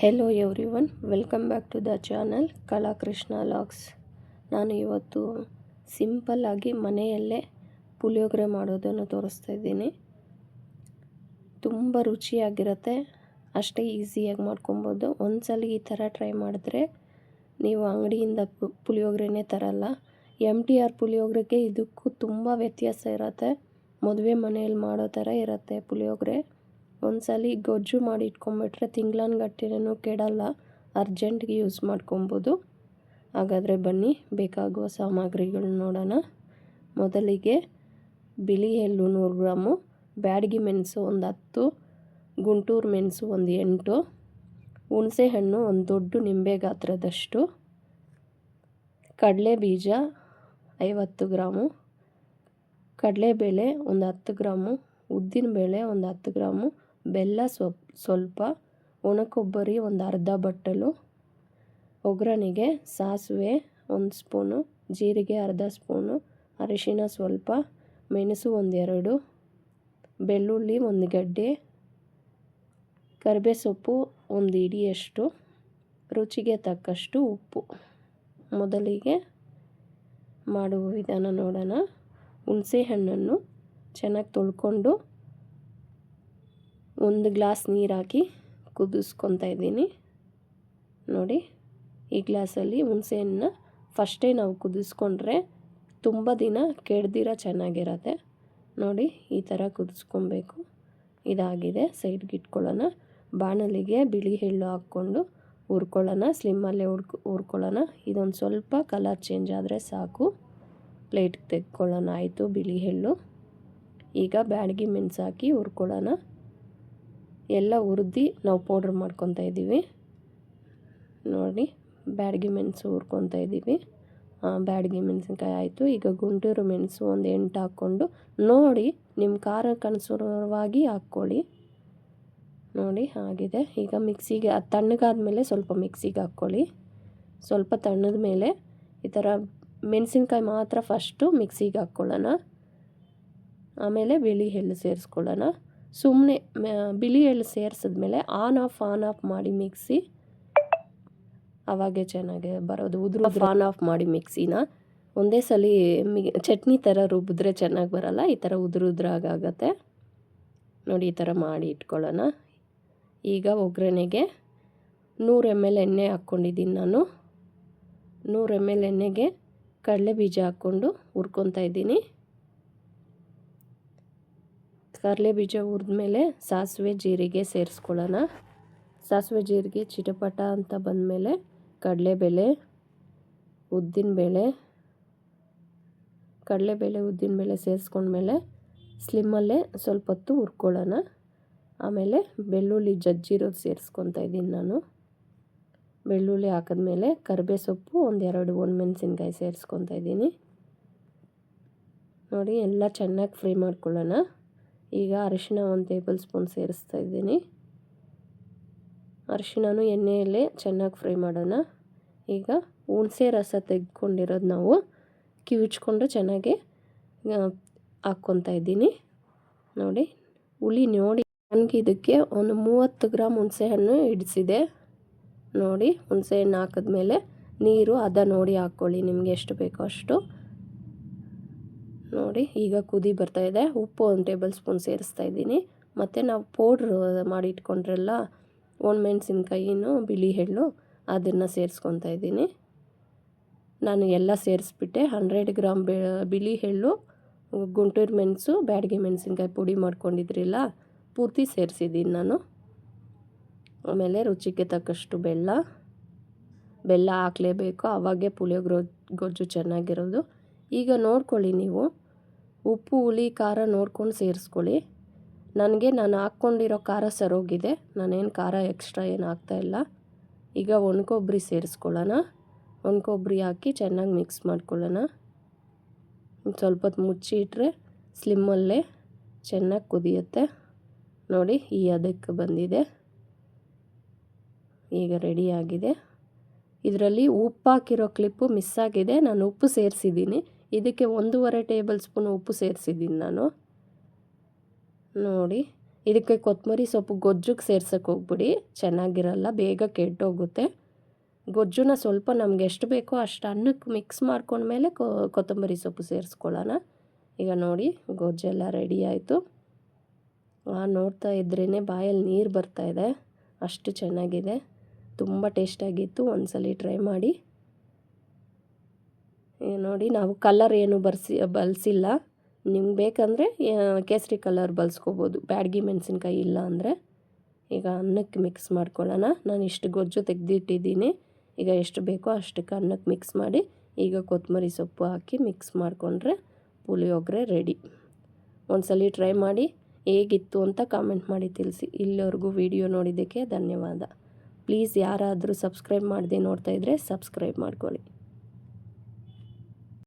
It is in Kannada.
Hello everyone welcome back to the channel Kalakrishna logs ನಾನು ಇವತ್ತು ಸಿಂಪಲ್ಲಾಗಿ ಮನೆಯಲ್ಲೇ ಪುಳಿಯೋಗರೆ ಮಾಡೋದನ್ನು ತೋರಿಸ್ತಾ ಇದ್ದೀನಿ. ತುಂಬ ರುಚಿಯಾಗಿರುತ್ತೆ, ಅಷ್ಟೇ ಈಸಿಯಾಗಿ ಮಾಡ್ಕೊಬೋದು. ಒಂದ್ಸಲ ಈ ಥರ ಟ್ರೈ ಮಾಡಿದ್ರೆ ನೀವು ಅಂಗಡಿಯಿಂದ ಪುಳಿಯೋಗರೆನೇ ತರಲ್ಲ. ಎಂ ಟಿ ಆರ್ ಪುಳಿಯೋಗರೆಗೆ ಇದಕ್ಕೂ ತುಂಬ ವ್ಯತ್ಯಾಸ ಇರುತ್ತೆ. ಮದುವೆ ಮನೆಯಲ್ಲಿ ಮಾಡೋ ಥರ ಇರುತ್ತೆ ಪುಳಿಯೋಗರೆ. ಒಂದ್ಸಲ ಗೊಜ್ಜು ಮಾಡಿ ಇಟ್ಕೊಂಬಿಟ್ರೆ ತಿಂಗ್ಳಾನ್ಗಟ್ಟಿನೂ ಕೆಡಲ್ಲ. ಅರ್ಜೆಂಟ್ಗೆ ಯೂಸ್ ಮಾಡ್ಕೊಬೋದು. ಹಾಗಾದರೆ ಬನ್ನಿ, ಬೇಕಾಗುವ ಸಾಮಗ್ರಿಗಳನ್ನ ನೋಡೋಣ. ಮೊದಲಿಗೆ ಬಿಳಿ ಎಳ್ಳು ನೂರು ಗ್ರಾಮು, ಬ್ಯಾಡಗಿ ಮೆಣಸು ಒಂದು ಹತ್ತು, ಗುಂಟೂರು ಮೆಣಸು ಒಂದು ಎಂಟು ಹುಣಸೆಹಣ್ಣು ಒಂದು ದೊಡ್ಡ ನಿಂಬೆ ಗಾತ್ರದಷ್ಟು, ಕಡಲೆ ಬೀಜ ಐವತ್ತು ಗ್ರಾಮು, ಕಡಲೆಬೇಳೆ ಒಂದು ಹತ್ತು ಗ್ರಾಮು, ಉದ್ದಿನಬೇಳೆ ಒಂದು ಹತ್ತು ಗ್ರಾಮು ಬೆಲ್ಲ ಸ್ವಪ್ ಸ್ವಲ್ಪ ಒಣಕೊಬ್ಬರಿ ಒಂದು ಅರ್ಧ ಬಟ್ಟಲು, ಒಗ್ಗರಣೆಗೆ ಸಾಸಿವೆ ಒಂದು ಸ್ಪೂನು, ಜೀರಿಗೆ ಅರ್ಧ ಸ್ಪೂನು, ಅರಿಶಿನ ಸ್ವಲ್ಪ, ಮೆಣಸು ಒಂದೆರಡು, ಬೆಳ್ಳುಳ್ಳಿ ಒಂದು ಗಡ್ಡೆ ಕರಿಬೇ ಸೊಪ್ಪು ಒಂದು ಇಡಿಯಷ್ಟು, ರುಚಿಗೆ ತಕ್ಕಷ್ಟು ಉಪ್ಪು. ಮೊದಲಿಗೆ ಮಾಡುವ ವಿಧಾನ ನೋಡೋಣ. ಹುಣಸೆ ಹಣ್ಣನ್ನು ಚೆನ್ನಾಗಿ ತೊಳ್ಕೊಂಡು ಒಂದು ಗ್ಲಾಸ್ ನೀರು ಹಾಕಿ ಕುದಿಸ್ಕೊತಾ ಇದ್ದೀನಿ. ನೋಡಿ, ಈ ಗ್ಲಾಸಲ್ಲಿ ಹುಣಸೆಹಣ್ಣನ್ನ ಫಸ್ಟೇ ನಾವು ಕುದಿಸ್ಕೊಂಡ್ರೆ ತುಂಬ ದಿನ ಕೆಡ್ದಿರ ಚೆನ್ನಾಗಿರತ್ತೆ. ನೋಡಿ, ಈ ಥರ ಕುದಿಸ್ಕೊಬೇಕು. ಇದಾಗಿದೆ ಸೈಡ್ಗೆ ಇಟ್ಕೊಳ್ಳೋಣ. ಬಾಣಲಿಗೆ ಬಿಳಿ ಎಳ್ಳು ಹಾಕ್ಕೊಂಡು ಹುರ್ಕೊಳ್ಳೋಣ ಸ್ಲಿಮ್ಮಲ್ಲೇ ಹುರ್ಕೊ, ಹುರ್ಕೊಳ್ಳೋಣ. ಇದೊಂದು ಸ್ವಲ್ಪ ಕಲರ್ ಚೇಂಜ್ ಆದರೆ ಸಾಕು. ಪ್ಲೇಟ್ಗೆ ತೆಗ್ಕೊಳ್ಳೋಣ ಆಯಿತು, ಬಿಳಿ ಎಳ್ಳು. ಈಗ ಬ್ಯಾಡಗಿ ಮೆಣಸು ಹಾಕಿ ಹುರ್ಕೊಳ್ಳೋಣ. ಎಲ್ಲ ಹುರಿದು ನಾವು ಪೌಡ್ರ್ ಮಾಡ್ಕೊತಾ ಇದ್ದೀವಿ. ನೋಡಿ, ಬ್ಯಾಡಗಿ ಮೆಣಸು ಹುರ್ಕೊತಾ ಇದ್ದೀವಿ. ಬ್ಯಾಡಗಿ ಮೆಣಸಿನ್ಕಾಯಿ ಆಯಿತು. ಈಗ ಗುಂಟೂರು ಮೆಣಸು ಒಂದು ಎಂಟು ಹಾಕ್ಕೊಂಡು ನೋಡಿ ನಿಮ್ಮ ಖಾರ ಅನುಸಾರವಾಗಿ ಹಾಕ್ಕೊಳ್ಳಿ. ನೋಡಿ, ಆಗಿದೆ. ಈಗ ಮಿಕ್ಸಿಗೆ, ಅದು ತಣ್ಣಗಾದ್ಮೇಲೆ ಸ್ವಲ್ಪ ಮಿಕ್ಸಿಗೆ ಹಾಕ್ಕೊಳ್ಳಿ. ಸ್ವಲ್ಪ ತಣ್ಣದ ಮೇಲೆ ಈ ಥರ ಮೆಣಸಿನ್ಕಾಯಿ ಮಾತ್ರ ಫಸ್ಟು ಮಿಕ್ಸಿಗೆ ಹಾಕ್ಕೊಳ್ಳೋಣ. ಆಮೇಲೆ ಬಿಳಿ ಎಳ್ಳು ಸೇರಿಸ್ಕೊಳ್ಳೋಣ. ಸುಮ್ಮನೆ ಬಿಳಿ ಎಳ್ಳು ಸೇರಿಸಿದ್ಮೇಲೆ ಆನ್ ಆಫ್ ಆನ್ ಆಫ್ ಮಾಡಿ ಮಿಕ್ಸಿ. ಅವಾಗೆ ಚೆನ್ನಾಗಿ ಬರೋದು, ಉದುರು ಆನ್ ಆಫ್ ಮಾಡಿ ಮಿಕ್ಸಿನ. ಒಂದೇ ಸಲ ಚಟ್ನಿ ಥರ ರುಬ್ಬಿದ್ರೆ ಚೆನ್ನಾಗಿ ಬರಲ್ಲ, ಈ ಥರ ಉದುರು ಉದ್ರಾಗತ್ತೆ ನೋಡಿ, ಈ ಥರ ಮಾಡಿ ಇಟ್ಕೊಳ್ಳೋಣ. ಈಗ ಒಗ್ಗರಣೆಗೆ ನೂರು ಎಂ ಎಲ್ ಎಣ್ಣೆ ಹಾಕ್ಕೊಂಡಿದ್ದೀನಿ ನಾನು. ನೂರು ಎಂ ಎಲ್ ಎಣ್ಣೆಗೆ ಕಡಲೆ ಬೀಜ ಹಾಕ್ಕೊಂಡು ಹುರ್ಕೊತಾ ಇದ್ದೀನಿ. ಕಡಲೆ ಬೀಜ ಹುರಿದ್ಮೇಲೆ ಸಾಸಿವೆ, ಜೀರಿಗೆ ಸೇರಿಸ್ಕೊಳ್ಳೋಣ. ಸಾಸಿವೆ, ಜೀರಿಗೆ, ಚಿಟಪಟ ಅಂತ ಬಂದಮೇಲೆ ಕಡಲೆಬೇಳೆ, ಉದ್ದಿನಬೇಳೆ ಕಡಲೆಬೇಳೆ, ಉದ್ದಿನಬೇಳೆ ಸೇರಿಸ್ಕೊಂಡ್ಮೇಲೆ ಸ್ಲಿಮ್ಮಲ್ಲೇ ಸ್ವಲ್ಪ ಹೊತ್ತು ಹುರ್ಕೊಳ್ಳೋಣ. ಆಮೇಲೆ ಬೆಳ್ಳುಳ್ಳಿ ಜಜ್ಜಿರೋದು ಸೇರಿಸ್ಕೊತಾ ಇದ್ದೀನಿ ನಾನು. ಬೆಳ್ಳುಳ್ಳಿ ಹಾಕಿದ್ಮೇಲೆ ಕರಿಬೇ ಸೊಪ್ಪು ಒಂದೆರಡು ಒಣಮೆಣ್ಸಿನ್ಕಾಯಿ ಸೇರಿಸ್ಕೊತಾ ಇದ್ದೀನಿ. ನೋಡಿ, ಎಲ್ಲ ಚೆನ್ನಾಗಿ ಫ್ರೈ ಮಾಡ್ಕೊಳ್ಳೋಣ. ಈಗ ಅರಿಶಿನ ಒಂದು ಟೇಬಲ್ ಸ್ಪೂನ್ ಸೇರಿಸ್ತಾ ಇದ್ದೀನಿ. ಅರಿಶಿನೂ ಎಣ್ಣೆಯಲ್ಲೇ ಚೆನ್ನಾಗಿ ಫ್ರೈ ಮಾಡೋಣ. ಈಗ ಹುಣಸೆ ರಸ ತೆಗೆದುಕೊಂಡಿರೋದು ನಾವು ಕಿವಿಚ್ಕೊಂಡು ಚೆನ್ನಾಗಿ ಹಾಕ್ಕೊತಾ ಇದ್ದೀನಿ. ನೋಡಿ, ಹುಳಿ ನೋಡಿ. ನನಗೆ ಇದಕ್ಕೆ ಒಂದು ಮೂವತ್ತು ಗ್ರಾಮ್ ಹುಣಸೆಹಣ್ಣು ಹಿಡಿಸಿದೆ. ನೋಡಿ, ಹುಣಸೆಹಣ್ಣು ಹಾಕಿದ್ಮೇಲೆ ನೀರು ಅದ ನೋಡಿ ಹಾಕ್ಕೊಳ್ಳಿ, ನಿಮಗೆ ಎಷ್ಟು ಬೇಕೋ ಅಷ್ಟು. ನೋಡಿ, ಈಗ ಕುದಿ ಬರ್ತಾ ಇದೆ. ಉಪ್ಪು ಒಂದು ಟೇಬಲ್ ಸ್ಪೂನ್ ಸೇರಿಸ್ತಾ ಇದ್ದೀನಿ. ಮತ್ತು ನಾವು ಪೌಡ್ರ್ ಮಾಡಿ ಇಟ್ಕೊಂಡ್ರಲ್ಲ ಒಣಮೆಣ್ಸಿನ್ಕಾಯಿನೂ ಬಿಳಿ ಎಳ್ಳು ಅದನ್ನು ಸೇರಿಸ್ಕೊತಾ ಇದ್ದೀನಿ. ನಾನು ಎಲ್ಲ ಸೇರಿಸ್ಬಿಟ್ಟೆ. ಹಂಡ್ರೆಡ್ ಗ್ರಾಮ್ ಬಿಳಿ ಎಳ್ಳು ಗುಂಟೂರು ಮೆಣಸು, ಬ್ಯಾಡಗಿ ಮೆಣಸಿನ್ಕಾಯಿ ಪುಡಿ ಮಾಡ್ಕೊಂಡಿದ್ರಿಲ್ಲ, ಪೂರ್ತಿ ಸೇರಿಸಿದ್ದೀನಿ ನಾನು. ಆಮೇಲೆ ರುಚಿಗೆ ತಕ್ಕಷ್ಟು ಬೆಲ್ಲ. ಬೆಲ್ಲ ಹಾಕಲೇಬೇಕು. ಅವಾಗೆ ಪುಳಿಯೋಗ್ರೋ ಗೊಜ್ಜು ಚೆನ್ನಾಗಿರೋದು. ಈಗ ನೋಡ್ಕೊಳ್ಳಿ ನೀವು. ಉಪ್ಪು, ಹುಳಿ, ಖಾರ ನೋಡ್ಕೊಂಡು ಸೇರಿಸ್ಕೊಳ್ಳಿ. ನನಗೆ ನಾನು ಹಾಕ್ಕೊಂಡಿರೋ ಖಾರ ಸರೋಗಿದೆ. ನಾನೇನು ಖಾರ ಎಕ್ಸ್ಟ್ರಾ ಏನು ಹಾಕ್ತಾಯಿಲ್ಲ ಈಗ ಒಣಕೊಬ್ಬರಿ ಸೇರಿಸ್ಕೊಳ್ಳೋಣ. ಒಣಕೊಬ್ಬರಿ ಹಾಕಿ ಚೆನ್ನಾಗಿ ಮಿಕ್ಸ್ ಮಾಡ್ಕೊಳ್ಳೋಣ. ಸ್ವಲ್ಪ ಹೊತ್ತು ಮುಚ್ಚಿ ಇಟ್ಟರೆ ಸ್ಲಿಮ್ಮಲ್ಲೇ ಚೆನ್ನಾಗಿ ಕುದಿಯುತ್ತೆ. ನೋಡಿ ಈ ಅದಕ್ಕೆ ಬಂದಿದೆ. ಈಗ ರೆಡಿಯಾಗಿದೆ ಇದರಲ್ಲಿ ಉಪ್ಪು ಹಾಕಿರೋ ಕ್ಲಿಪ್ಪು ಮಿಸ್ ಆಗಿದೆ. ನಾನು ಉಪ್ಪು ಸೇರಿಸಿದ್ದೀನಿ. ಇದಕ್ಕೆ ಒಂದೂವರೆ ಟೇಬಲ್ ಸ್ಪೂನ್ ಉಪ್ಪು ಸೇರಿಸಿದ್ದೀನಿ ನಾನು. ನೋಡಿ, ಇದಕ್ಕೆ ಕೊತ್ತಂಬರಿ ಸೊಪ್ಪು ಗೊಜ್ಜಿಗೆ ಸೇರ್ಸೋಕೆ ಹೋಗ್ಬಿಡಿ, ಚೆನ್ನಾಗಿರಲ್ಲ, ಬೇಗ ಕೆಟ್ಟೋಗುತ್ತೆ. ಗೊಜ್ಜುನ ಸ್ವಲ್ಪ ನಮ್ಗೆ ಎಷ್ಟು ಬೇಕೋ ಅಷ್ಟು ಅನ್ನಕ್ಕೆ ಮಿಕ್ಸ್ ಮಾಡ್ಕೊಂಡ್ಮೇಲೆ ಕೊತ್ತಂಬರಿ ಸೊಪ್ಪು ಸೇರಿಸ್ಕೊಳ್ಳೋಣ. ಈಗ ನೋಡಿ, ಗೊಜ್ಜೆಲ್ಲ ರೆಡಿ ಆಯಿತು. ನೋಡ್ತಾ ಇದ್ರೇ ಬಾಯಲ್ಲಿ ನೀರು ಬರ್ತಾಯಿದೆ ಅಷ್ಟು ಚೆನ್ನಾಗಿದೆ. ತುಂಬ ಟೇಸ್ಟಾಗಿತ್ತು ಒಂದ್ಸಲ ಟ್ರೈ ಮಾಡಿ. ನೋಡಿ, ನಾವು ಕಲರ್ ಏನು ಬರ್ಸಿ ಬಳಸಿಲ್ಲ ನಿಮ್ಗೆ ಬೇಕಂದರೆ ಕೇಸರಿ ಕಲರ್ ಬಳಸ್ಕೋಬೋದು ಬ್ಯಾಡ್ಗಿ ಮೆಣಸಿನ್ಕಾಯಿ ಇಲ್ಲ ಅಂದರೆ. ಈಗ ಅನ್ನಕ್ಕೆ ಮಿಕ್ಸ್ ಮಾಡ್ಕೊಳ್ಳೋಣ. ನಾನು ಇಷ್ಟು ಗೊಜ್ಜು ತೆಗೆದಿಟ್ಟಿದ್ದೀನಿ. ಈಗ ಎಷ್ಟು ಬೇಕೋ ಅಷ್ಟಕ್ಕೆ ಅನ್ನಕ್ಕೆ ಮಿಕ್ಸ್ ಮಾಡಿ, ಈಗ ಕೊತ್ತಂಬರಿ ಸೊಪ್ಪು ಹಾಕಿ ಮಿಕ್ಸ್ ಮಾಡಿಕೊಂಡ್ರೆ ಪುಳಿಯೋಗರೆ ರೆಡಿ ಒಂದ್ಸಲ ಟ್ರೈ ಮಾಡಿ, ಹೇಗಿತ್ತು ಅಂತ ಕಾಮೆಂಟ್ ಮಾಡಿ ತಿಳಿಸಿ. ಇಲ್ಲಿವರೆಗೂ ವಿಡಿಯೋ ನೋಡಿದ್ದಕ್ಕೆ ಧನ್ಯವಾದ. ಪ್ಲೀಸ್ ಯಾರಾದರೂ ಸಬ್ಸ್ಕ್ರೈಬ್ ಮಾಡದೆ ಇದ್ದರೆ ಸಬ್ಸ್ಕ್ರೈಬ್ ಮಾಡ್ಕೊಳ್ಳಿ.